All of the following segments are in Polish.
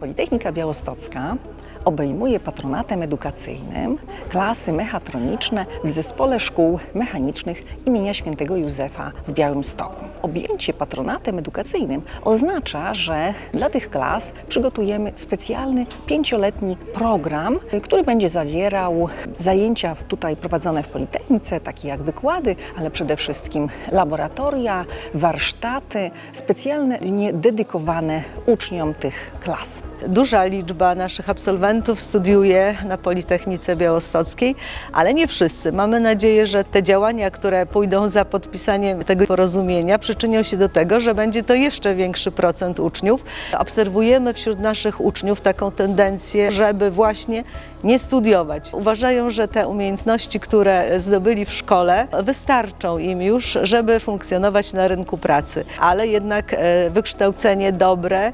Politechnika Białostocka obejmuje patronatem edukacyjnym klasy mechatroniczne w Zespole Szkół Mechanicznych imienia Świętego Józefa w Białymstoku. Objęcie patronatem edukacyjnym oznacza, że dla tych klas przygotujemy specjalny pięcioletni program, który będzie zawierał zajęcia tutaj prowadzone w Politechnice, takie jak wykłady, ale przede wszystkim laboratoria, warsztaty, specjalnie dedykowane uczniom tych klas. Duża liczba naszych absolwentów studiuje na Politechnice Białostockiej, ale nie wszyscy. Mamy nadzieję, że te działania, które pójdą za podpisaniem tego porozumienia, przyczynią się do tego, że będzie to jeszcze większy procent uczniów. Obserwujemy wśród naszych uczniów taką tendencję, żeby właśnie nie studiować. Uważają, że te umiejętności, które zdobyli w szkole, wystarczą im już, żeby funkcjonować na rynku pracy, ale jednak e, wykształcenie dobre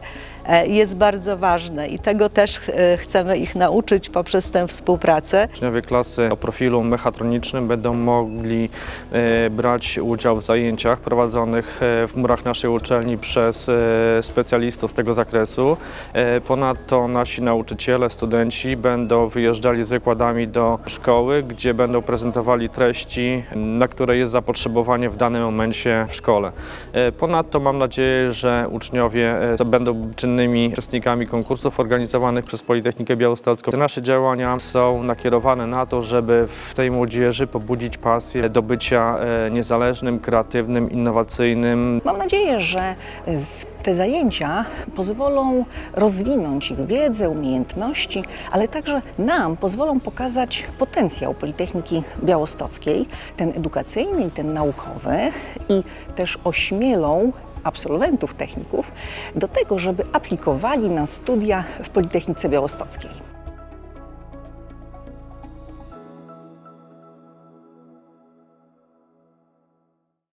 jest bardzo ważne i tego też e, chcemy ich nauczyć poprzez tę współpracę. Uczniowie klasy o profilu mechatronicznym będą mogli e, brać udział w zajęciach prowadzonych e, w murach naszej uczelni przez e, specjalistów z tego zakresu. E, Ponadto nasi nauczyciele, studenci będą wyjeżdżali z wykładami do szkoły, gdzie będą prezentowali treści, na które jest zapotrzebowanie w danym momencie w szkole. E, Ponadto mam nadzieję, że uczniowie e, będą czynnymi uczestnikami konkursów organizowanych przez Politechnikę Białostocką. Te nasze działania są nakierowane na to, żeby w tej młodzieży pobudzić pasję do bycia e, niezależnym, kreatywnym, innowacyjnym, Mam nadzieję, że te zajęcia pozwolą rozwinąć ich wiedzę, umiejętności, ale także nam pozwolą pokazać potencjał Politechniki Białostockiej, ten edukacyjny i ten naukowy, i też ośmielą absolwentów techników do tego, żeby aplikowali na studia w Politechnice Białostockiej.